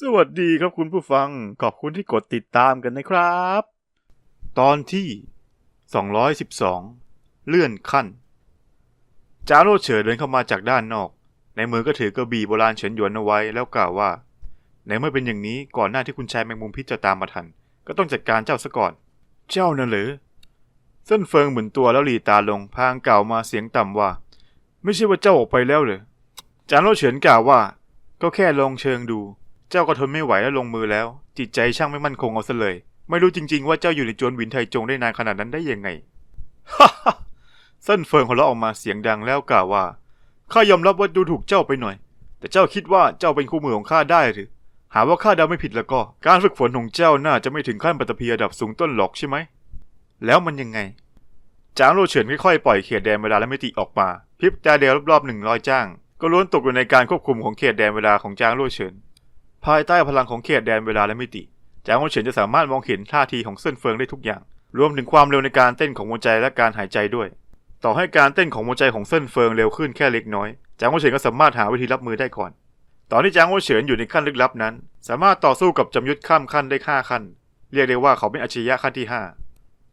สวัสดีครับคุณผู้ฟัง ขอบคุณที่กดติดตามกันนะครับ ตอนที่ 212 เลื่อนขั้น จาโร่เฉินเดินเข้ามาจากด้านนอก ในมือก็ถือกระบี่โบราณเฉินหยวนเอาไว้แล้วกล่าวว่า ในเมื่อเป็นอย่างนี้ก่อนหน้าที่คุณชายแมงมุมพิษจะตามมาทัน ก็ต้องจัดการเจ้าซะก่อน เจ้าน่ะหรือเส้นเฟิงหมุนตัวแล้วหลีตาลงพางกล่าวมาเสียงต่ำว่า ไม่ใช่ว่าเจ้าออกไปแล้วเหรอจานโร่เฉินกล่าวว่า ก็แค่ลองเชิงดู จ้าก็ทนไม่ไหวแล้วลงมือแล้ว จิตใจช่างไม่มั่นคงเอาซะเลย ไม่รู้จริงๆว่าเจ้าอยู่ในจวนวินไทจงได้นานขนาดนั้นได้ยังไงฮ่าฮ่าเส้นเฟิงหัวเราะออกมาเสียงดังแล้วกล่าวว่าข้ายอมรับว่าดูถูกเจ้าไปหน่อย แต่เจ้าคิดว่าเจ้าเป็นคู่มือของข้าได้หรือ หาว่าข้าเดาไม่ผิดแล้วก็ การฝึกฝนของเจ้าน่าจะไม่ถึงขั้นปัตภีระดับสูงต้นหรอกใช่ไหม แล้วมันยังไง จางโรเฉินค่อยๆปล่อยเขตแดนเวลาและมิติออกมาพริบตาเดียวรอบๆหนึ่งร้อยจ้าง ก็ล้วนตกอยู่ในการควบคุมของเขตแดนเวลาของจางโรเฉิน ภายใต้พลังของเขตแดนเวลาและมิติจางโรเฉินจะสามารถมองเห็นท่าทีของเส้นเฟิงได้ทุกอย่าง รวมถึงความเร็วในการเต้นของหัวใจและการหายใจด้วย ต่อให้การเต้นของหัวใจของเส้นเฟิงเร็วขึ้นแค่เล็กน้อย จางโรเฉินก็สามารถหาวิธีรับมือได้ก่อน ตอนที่จางโรเฉินอยู่ในขั้นลึกลับนั้น สามารถต่อสู้กับจำยุทธข้ามขั้นได้ห้าขั้น เรียกได้ว่าเขาเป็นอัจฉริยะขั้นที่ห้า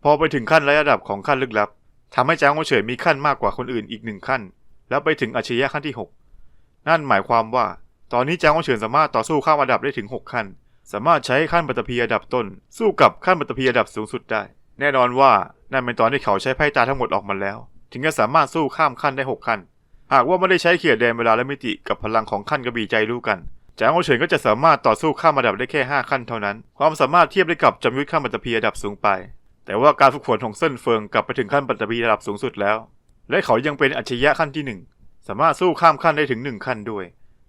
พอไปถึงขั้นระดับของขั้นลึกลับทำให้จางโอเฉยมีขั้นมากกว่าคนอื่นอีกหนึ่งขั้น แล้วไปถึงอัจฉริยะขั้นที่ 6 นั่นหมายความว่า ตอนนี้จางโอเฉยสามารถต่อสู้ข้ามระดับได้ถึง 6 ขั้น สามารถใช้ขั้นปัตภีระดับต้น สู้กับขั้นปัตภีระดับสูงสุดได้ แน่นอนว่านั่นเป็นตอนที่เขาใช้ไพ่ตาทั้งหมดออกมาแล้ว ถึงจะสามารถสู้ข้ามขั้นได้ 6 ขั้น หากว่าไม่ได้ใช้เขียดแดนเวลาและมิติกับพลังของขั้นกระบี่ใจรู้กันจางโอเฉินก็จะสามารถต่อสู้ข้ามระดับได้แค่ 5 ขั้นเท่านั้น ความสามารถเทียบได้กับจำยุทธขั้นปัตตภีระดับสูงไป แต่ว่าการฝึกฝนของเส้นเฟิงกลับไปถึงขั้นปัตตภีระดับสูงสุดแล้ว และเขายังเป็นอัจฉริยะขั้นที่หนึ่งสามารถสู้ข้ามขั้นได้ถึงหนึ่งขั้นด้วย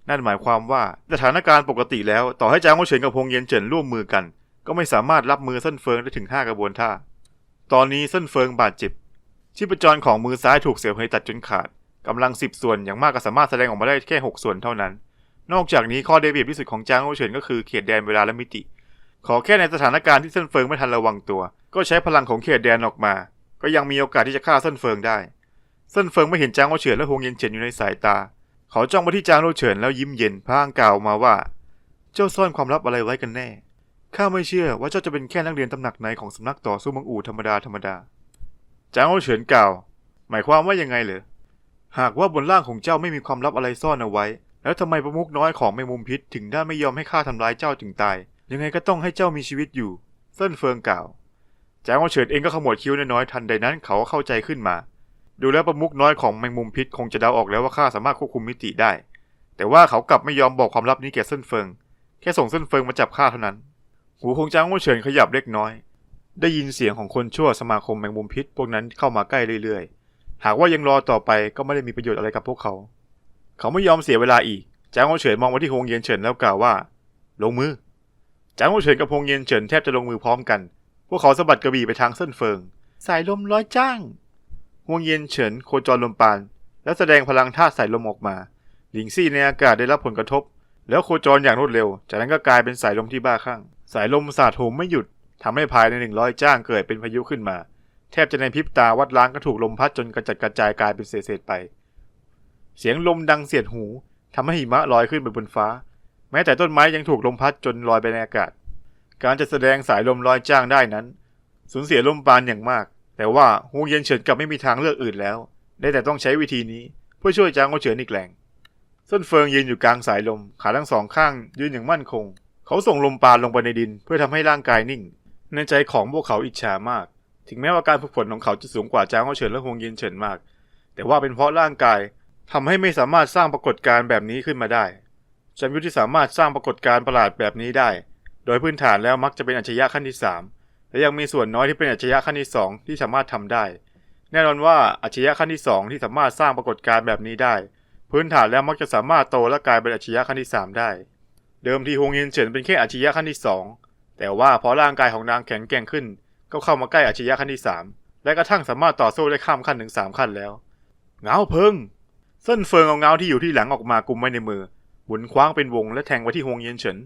นั่นหมายความว่าสถานการณ์ปกติแล้ว ต่อให้จางโอเฉินกับพงเย็นเจินร่วมมือกัน ก็ไม่สามารถรับมือเส้นเฟิงได้ถึง5กระบวนท่า ตอนนี้เส้นเฟิงบาดเจ็บชีพจรของมือซ้ายถูกเสียบเฮยตัดจนขาดกำลังสิบส่วนอย่างมากก็สามารถแสดงออกมาได้แค่หกส่วนเท่านั้น นอกจากนี้ข้อได้เปรียบที่สุดของจางโอเฉินก็คือเขตแดนเวลาและมิติ ขอแค่ในสถานการณ์ที่เส้นเฟิงไม่ทันระวังตัว ก็ใช้พลังของเขตแดนออกมา ก็ยังมีโอกาสที่จะฆ่าเส้นเฟิงได้ เส้นเฟิงไม่เห็นจางโอเฉินและฮงเย็นเฉินอยู่ในสายตา เขาจ้องไปที่จางโอเฉินแล้วยิ้มเย็นพลางกล่าวมาว่า เจ้าซ่อนความลับอะไรไว้กันแน่ ข้าไม่เชื่อว่าเจ้าจะเป็นแค่นักเรียนตำหนักไหนของสำนักต่อสู้มังอูธรรมดาธรรมดา จางโอเฉินกล่าว หมายความว่ายังไงเหรอ หากว่าบนร่างของเจ้าไม่มีความลับอะไรซ่อนเอาไว้ แล้วทำไมประมุขน้อยของแมงมุมพิษถึงได้ไม่ยอมให้ข้าทำร้ายเจ้าถึงตาย ยังไงก็ต้องให้เจ้ามีชีวิตอยู่เส้นเฟิงกล่าว จางโอเฉินเองก็ขมวดคิ้วน้อยๆทันใดนั้นเขาก็เข้าใจขึ้นมา ดูแล้วประมุขน้อยของแมงมุมพิษคงจะเดาออกแล้วว่าข้าสามารถควบคุมมิติได้ แต่ว่าเขากลับไม่ยอมบอกความลับนี้แก่เส้นเฟิง แค่ส่งเส้นเฟิงมาจับข้าเท่านั้น หูของจางโอเฉินขยับเล็กน้อย ได้ยินเสียงของคนชั่วสมาคมแมงมุมพิษพวกนั้นเข้ามาใกล้เรื่อยๆ หากว่ายังรอต่อไปก็ไม่ได้มีประโยชน์อะไรกับพวกเขา เขาไม่ยอมเสียเวลาอีก จางโอเฉินมองมาที่ฮงเย็นเฉินแล้วกล่าวว่า ลงมือ จางโอเฉินกับฮงเย็นเฉินแทบจะลงมือพร้อมกัน พวกเขาสะบัดกระบี่ไปทางเส้นเฟิง สายลมร้อยจ้าง ฮวงเย็นเฉินโคจรลมปาน แล้วแสดงพลังธาตุสายลมออกมา หลิงซี่ในอากาศได้รับผลกระทบ แล้วโคจรอย่างรวดเร็ว จากนั้นก็กลายเป็นสายลมที่บ้าคลั่ง สายลมสาดโหมไม่หยุดทำให้ภายในหนึ่งร้อยจ้างเกิดเป็นพายุขึ้นมา แทบจะในพริบตาวัดล้างก็ถูกลมพัดจนกระจัดกระจายกลายเป็นเศษๆไป เสียงลมดังเสียดหูทำให้หิมะลอยขึ้นไปบนฟ้า แม้แต่ต้นไม้ยังถูกลมพัดจนลอยไปในอากาศ การจะแสดงสายลมลอยจ้างได้นั้น สูญเสียลมปานอย่างมาก แต่ว่าฮูเย็นเฉินกลับไม่มีทางเลือกอื่นแล้ว ได้แต่ต้องใช้วิธีนี้เพื่อช่วยจางโอเฉินอีกแรงส้นเฟิงยืนอยู่กลางสายลม ขาทั้งสองข้างยืนอย่างมั่นคง เขาส่งลมปานลงไปในดิน เพื่อทำให้ร่างกายนิ่ง ในใจของพวกเขาอิจฉามาก ถึงแม้ว่าการฝึกฝนของเขาจะสูงกว่าจางโอเฉินและฮวงเย็นเฉินมาก แต่ว่าเป็นเพราะร่างกายทำให้ไม่สามารถสร้างปรากฏการณ์แบบนี้ขึ้นมาได้จำยุทธที่สามารถสร้างปรากฏการณ์ประหลาดแบบนี้ได้ โดยพื้นฐานแล้วมักจะเป็นอัจฉริยะขั้นที่สาม และยังมีส่วนน้อยที่เป็นอัจฉริยะขั้นที่สองที่สามารถทำได้ แน่นอนว่าอัจฉริยะขั้นที่สองที่สามารถสร้างปรากฏการณ์แบบนี้ได้ พื้นฐานแล้วมักจะสามารถโตและกลายเป็นอัจฉริยะขั้นที่สามได้ เดิมทีฮวงเย็นเฉินเป็นแค่อัจฉริยะขั้นที่สองแต่ว่าพอร่างกายของนางแข็งแกร่งขึ้น ก็เข้ามาใกล้อัจฉริยะขั้นที่สามและกระทั่งสามารถต่อสู้ได้ข้ามขั้นถึงสามขั้นแล้วเงาเพิงเส้นเฟิงเอาเงาที่อยู่ที่หลังออกมากุมไว้ในมือหมุนคว้างเป็นวงและแทงไปที่ฮวงเย็นเฉิน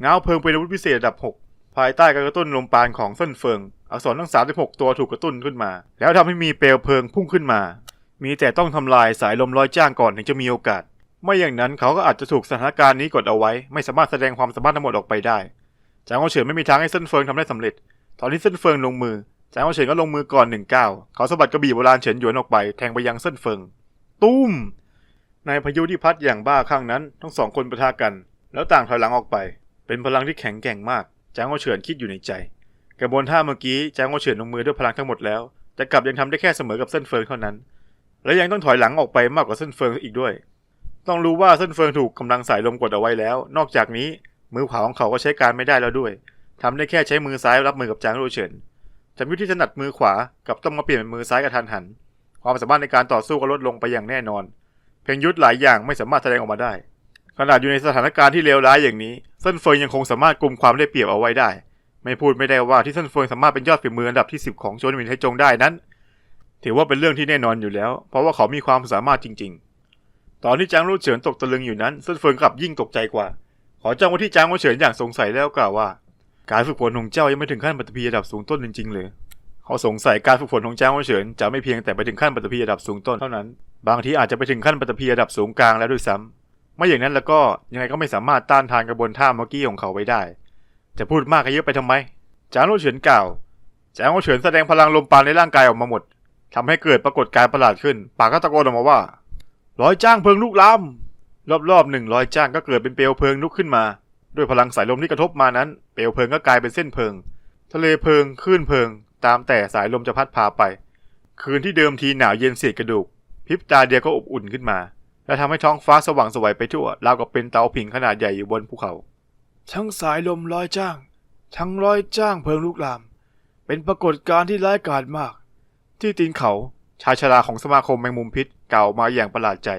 เงาเพิงเป็นอาวุธพิเศษระดับ6 ภายใต้การกระตุ้นลมปานของเส้นเฟิง อักษรทั้ง 36 ตัวถูกกระตุ้นขึ้นมา แล้วทำให้มีเปลวเพลิงพุ่งขึ้นมา มีแต่ต้องทำลายสายลมร้อยจ้างก่อนถึงจะมีโอกาส ไม่อย่างนั้นเขาก็อาจจะถูกสถานการณ์นี้กดเอาไว้ ไม่สามารถแสดงความสามารถทั้งหมดออกไปได้ จางโอเฉินไม่มีทางให้เส้นเฟิงทำได้สำเร็จ ตอนที่เส้นเฟิงลงมือ จางโอเฉินก็ลงมือก่อนหนึ่งก้าวเขาสะบัดกระบี่โบราณเฉินหยวนออกไปแทงไปยังเส้นเฟิง ตุ้ม ในพายุที่พัดอย่างบ้าคลั่งนั้น ทั้งสองคนประทะกัน แล้วต่างถอยหลังออกไป เป็นพลังที่แข็งแกร่งมาก จางโอเฉินคิดอยู่ในใจ กระบวนท่าเมื่อกี้จางโอเฉินลงมือด้วยพลังทั้งหมดแล้ว แต่กลับยังทำได้แค่เสมอกับเส้นเฟิงเท่านั้น และยังต้องถอยหลังออกไปมากกว่าเส้นเฟิงอีกด้วย ต้องรู้ว่าเส้นเฟิงถูกกำลังสายลมกดเอาไว้แล้ว นอกจากนี้มือขวาของเขาก็ใช้การไม่ได้แล้วด้วยทำได้แค่ใช้มือซ้ายรับมือกับจางโอเฉินจำยุทธที่ถนัดมือขวากับต้องมาเปลี่ยนเป็นมือซ้ายกระทันหัน ความสามารถในการต่อสู้ก็ลดลงไปอย่างแน่นอน เพียงยุทธหลายอย่างไม่สามารถแสดงออกมาได้ ขนาดอยู่ในสถานการณ์ที่เลวร้ายอย่างนี้เส้นเฟิงยังคงสามารถกลุ่มความได้เปรียบเอาไว้ได้ ไม่พูดไม่ได้ว่าที่เส้นเฟิงสามารถเป็นยอดฝีมืออันดับที่ 10 ของโจนหมินไทจงได้นั้น ถือว่าเป็นเรื่องที่แน่นอนอยู่แล้ว เพราะว่าเขามีความสามารถจริง ๆ ตอนที่จางรู่เฉินตกตะลึงอยู่นั้นเส้นเฟิงกลับยิ่งตกใจกว่า ขอจ้องว่าที่จางรู่เฉินอย่างสงสัยแล้วกล่าวว่า การฝึกฝนของเจ้ายังไม่ถึงขั้นปัตภีระดับสูงต้นจริงๆเลยเขาสงสัยการฝึกฝนของจางรู่เฉินจะไม่เพียงแต่ไปถึงขั้นปัตภีระดับสูงต้นเท่านั้น บางทีอาจจะไปถึงขั้นปัตภีระดับสูงกลางแล้วด้วยซ้ำ ไม่อย่างนั้นแล้วก็ยังไงก็ไม่สามารถต้านทานกระบวนท่าเมื่อกี้ของเขาไว้ได้ จะพูดมากเยอะไปทำไม จางโลเฉินกล่าวจางโลเฉินแสดงพลังลมปาณในร่างกายออกมาหมดทำให้เกิดปรากฏการณ์ประหลาดขึ้น ปากก็ตะโกนออกมาว่าร้อยจ้างเพลิงลุกลามรอบๆหนึ่งร้อยจ้างก็เกิดเป็นเปลวเพลิงลุกขึ้นมา ด้วยพลังสายลมที่กระทบมานั้น เปลวเพลิงก็กลายเป็นเส้นเพลิง ทะเลเพลิงคลื่นเพลิง ตามแต่สายลมจะพัดพาไป คืนที่เดิมทีหนาวเย็นเสียดกระดูกพริบตาเดียวก็อบอุ่นขึ้นมา และทำให้ท้องฟ้าสว่างไสวัยไปทั่วราวกับเป็นเตาผิงขนาดใหญ่อยู่บนภูเขา ทั้งสายลมร้อยจ้าง ทั้งร้อยจ้างเพลิงลุกลาม เป็นปรากฏการณ์ที่ร้ายกาจมาก ที่ตีนเขาชายชราของสมาคมแมงมุมพิษกล่าวมาอย่างประหลาดใจ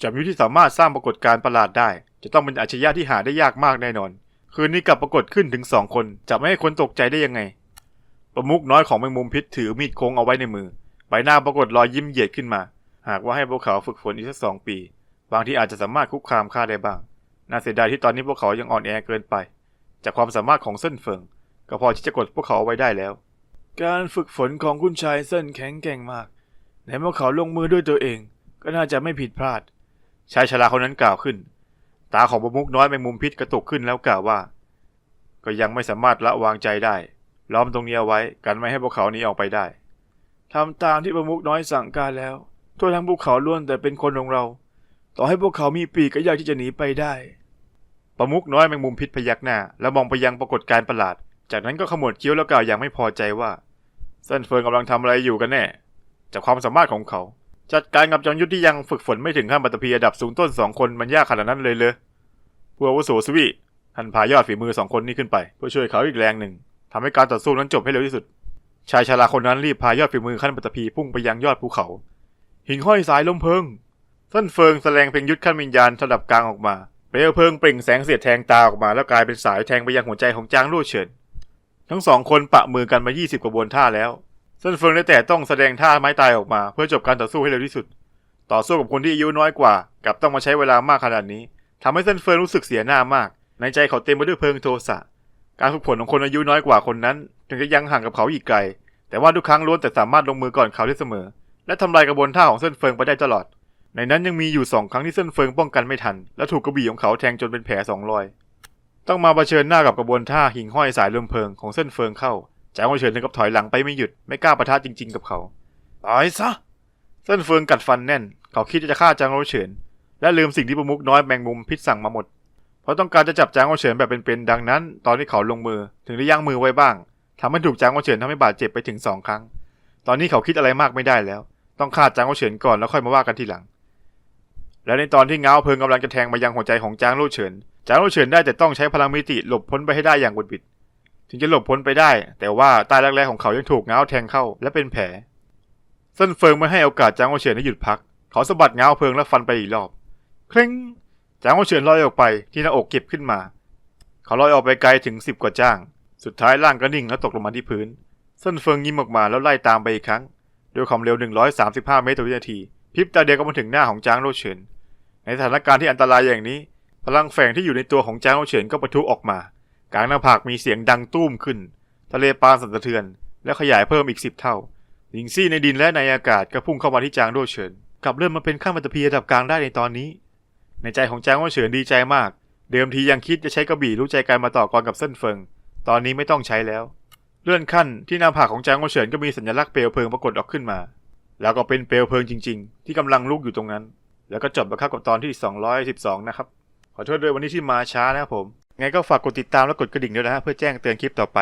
จอมยุทธที่สามารถสร้างปรากฏการณ์ประหลาดได้ จะต้องเป็นอัจฉริยะที่หาได้ยากมากแน่นอน คืนนี้กลับปรากฏขึ้นถึงสองคนจะไม่ให้คนตกใจได้ยังไง ประมุกน้อยของแมงมุมพิษถือมีดโค้งเอาไว้ในมือ ใบหน้าปรากฏรอยยิ้มเหยียดขึ้นมา หากว่าให้พวกเขาฝึกฝนอีกสักสองปี บางทีอาจจะสามารถคุกคามข้าได้บ้าง น่าเสียดายที่ตอนนี้พวกเขายังอ่อนแอเกินไป จากความสามารถของเส้นเฟิง ก็พอที่จะกดพวกเขาเอาไว้ได้แล้ว การฝึกฝนของคุณชายเส้นแข็งแกร่งมากในเมื่อเขาลงมือด้วยตัวเอง ก็น่าจะไม่ผิดพลาด ชายชราคนนั้นกล่าวขึ้น ตาของประมุกน้อยแมงมุมพิษกระตุกขึ้นแล้วกล่าวว่า ก็ยังไม่สามารถละวางใจได้ ล้อมตรงนี้เอาไว้กันไม่ให้พวกเขาหนี้ออกไปได้ทำตามที่ประมุกน้อยสั่งการแล้ว ทั่วทั้งภูเขาล้วนแต่เป็นคนของเรา ต่อให้พวกเขามีปีกก็ยากที่จะหนีไปได้ ประมุกน้อยแมงมุมพิษพยักหน้า แล้วมองไปยังปรากฏการณ์ประหลาด จากนั้นก็ขมวดคี้วแล้วกล่าวอย่างไม่พอใจว่าเส้นเฟิงกำลังทำอะไรอยู่กันแน่ จากความสามารถของเขา จัดการกับจอมยุทธที่ยังฝึกฝนไม่ถึงขั้นปัตภีระดับสูงต้นสองคนมันยากขนาดนั้นเลยเลยผู้อาวุโสสวีท่านพายอดฝีมือสองคนนี้ขึ้นไปเพื่อช่วยเขาอีกแรงหนึ่งทำให้การต่อสู้นั้นจบให้เร็วที่สุด ชายชราคนนั้นรีบพายอดฝีมือขั้นปัตภีพุ่งไปยังยอดภูเขา หิ่งห้อยสายลมเพลิงส้นเฟิงแสดงเพลงยุทธขั้นวิญญาณระดับกลางออกมา เปลวเพลิงเปล่งแสงเสียดแทงตาออกมา แล้วกลายเป็นสายแทงไปยังหัวใจของจางลู่เฉิน ทั้งสองคนปะมือกันมา 20 กว่าบวนท่าแล้วส้นเฟิงได้แต่ต้องแสดงท่าไม้ตายออกมา เพื่อจบการต่อสู้ให้เร็วที่สุด ต่อสู้กับคนที่อายุน้อยกว่า กับต้องมาใช้เวลามากขนาดนี้ทำให้ส้นเฟิงรู้สึกเสียหน้ามาก ในใจเขาเต็มไปด้วยเพลิงโทสะ การฝึกฝนของคนอายุน้อยกว่าคนนั้น ถึงจะยังห่างกับเขาอีกไกล แต่ว่าทุกครั้งล้วนแต่สามารถลงมือก่อนเขาได้เสมอ และทำลายกระบวนท่าของเส้นเฟิงไปได้ตลอด ในนั้นยังมีอยู่สองครั้งที่เส้นเฟิงป้องกันไม่ทัน และถูกกระบี่ของเขาแทงจนเป็นแผลสองรอย ต้องมาเผชิญหน้ากับกระบวนท่าหิ่งห้อยสายลมเพลิงของเส้นเฟิงเข้าจางโอเฉินถึงกับถอยหลังไปไม่หยุดไม่กล้าปะทะจริง ๆ กับเขาตายซะ เส้นเฟิงกัดฟันแน่น เขาคิดจะฆ่าจางโอเฉิน และลืมสิ่งที่ประมุกน้อยแมงมุมพิษสั่งมาหมด เพราะต้องการจะจับจางโอเฉินแบบเป็นๆดังนั้น ตอนที่เขาลงมือถึงได้ยั้งมือไว้บ้างทำให้ถูกจางโอเฉินทำให้บาดเจ็บไปถึงสองครั้ง ตอนนี้เขาคิดอะไรมากไม่ได้แล้ว ต้องฆ่าจางโอเฉินก่อนแล้วค่อยมาว่ากันทีหลัง และในตอนที่เงาเพลิงกำลังจะแทงมายังหัวใจของจางโลเฉิน จางโลเฉินได้แต่ต้องใช้พลังมิติหลบพ้นไปให้ได้อย่างบุดบิด ถึงจะหลบพ้นไปได้ แต่ว่าใต้รักแร้ของเขายังถูกเงาแทงเข้าและเป็นแผลเส้นเฟิงไม่ให้โอกาสจางโอเฉินให้หยุดพัก เขาสะบัดเงาเพลิงแล้วฟันไปอีกรอบเคร่งจางโอเฉินลอยออกไปที่หน้าอกเก็บขึ้นมา เขาลอยออกไปไกลถึงสิบกว่าจ้าง สุดท้ายร่างก็นิ่งแล้วตกลงมาที่พื้นเส้นเฟิงยิ้มออกมาแล้วไล่ตามไปอีกครั้ง ด้วยความเร็ว 135 เมตรต่อวินาทีพริบตาเดียวก็มาถึงหน้าของจางโลเฉินในสถานการณ์ที่อันตรายอย่างนี้ พลังแฝงที่อยู่ในตัวของจางโลเฉินก็ปะทุออกมากลางหน้าผากมีเสียงดังตุ้มขึ้น ทะเลปานสั่นสะเทือน และขยายเพิ่มอีกสิบเท่าหญิงซี่ในดินและในอากาศก็พุ่งเข้ามาที่จางโลเฉินกลับเริ่มมาเป็นข้ามปัตภีระดับกลางได้ในตอนนี้ ในใจของจางว่าเฉินดีใจมาก เดิมทียังคิดจะใช้กระบี่รู้ใจกันมาต่อกรกับเส้นเฟิง ตอนนี้ไม่ต้องใช้แล้ว เลื่อนขั้นที่หน้าผากของจางว่าเฉินก็มีสัญลักษณ์เปลวเพลิงปรากฏออกขึ้นมา แล้วก็เป็นเปลวเพลิงจริง ๆ ที่กำลังลุกอยู่ตรงนั้น แล้วก็จบแล้วครับกับตอนที่ 212 นะครับ ขอโทษด้วยวันนี้ที่มาช้านะครับผมไงก็ฝากกดติดตามและกดกระดิ่งด้วยนะฮะเพื่อแจ้งเตือนคลิปต่อไป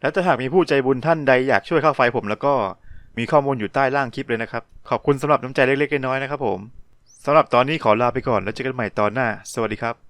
แล้วถ้าหากมีผู้ใจบุญท่านใดอยากช่วยค่าไฟผมแล้วก็มีข้อมูลอยู่ใต้ล่างคลิปเลยนะครับ ขอบคุณสำหรับน้ำใจเล็กๆน้อยๆนะครับผมสำหรับตอนนี้ขอลาไปก่อนแล้วเจอกันใหม่ตอนหน้า สวัสดีครับ